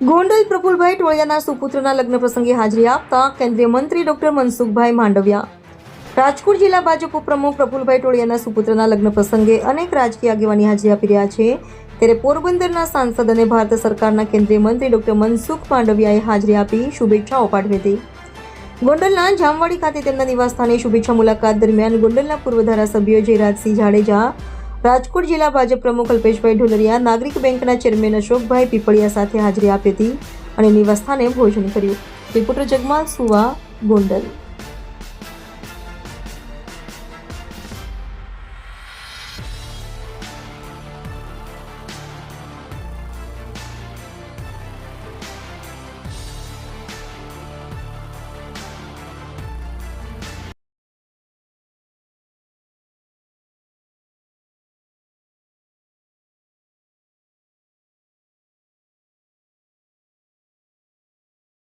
ગોંડલ પ્રફુલભાઈ ટોળિયાના સુપુત્રના લગ્ન પ્રસંગે હાજરી આપતા કેન્દ્રીય મંત્રી ડોક્ટર મનસુખભાઈ માંડવિયા. રાજકોટ જિલ્લા ભાજપ પ્રમુખ પ્રફુલભાઈ ટોળિયાના સુપુત્રના લગ્ન પ્રસંગે અનેક રાજકીય આગેવાની હાજરી આપી રહ્યા છે. ત્યારે પોરબંદરના સાંસદ અને ભારત સરકારના કેન્દ્રીય મંત્રી ડોક્ટર મનસુખ માંડવિયાએ હાજરી આપી શુભેચ્છાઓ પાઠવી હતી. ગોંડલના જામવાડી ખાતે તેમના નિવાસસ્થાને શુભેચ્છા મુલાકાત દરમિયાન ગોંડલના પૂર્વ ધારાસભ્ય જયરાજસિંહ જાડેજા રાજકોટ જિલ્લા ભાજપ પ્રમુખ અલ્પેશભાઈ ઢોલરિયા, નાગરિક બેંકના ચેરમેન અશોકભાઈ પીપળિયા સાથે હાજરી આપી હતી અને નિવાસસ્થાને ભોજન કર્યું. રિપોર્ટર જગમાલ સુવા ગોંડલ.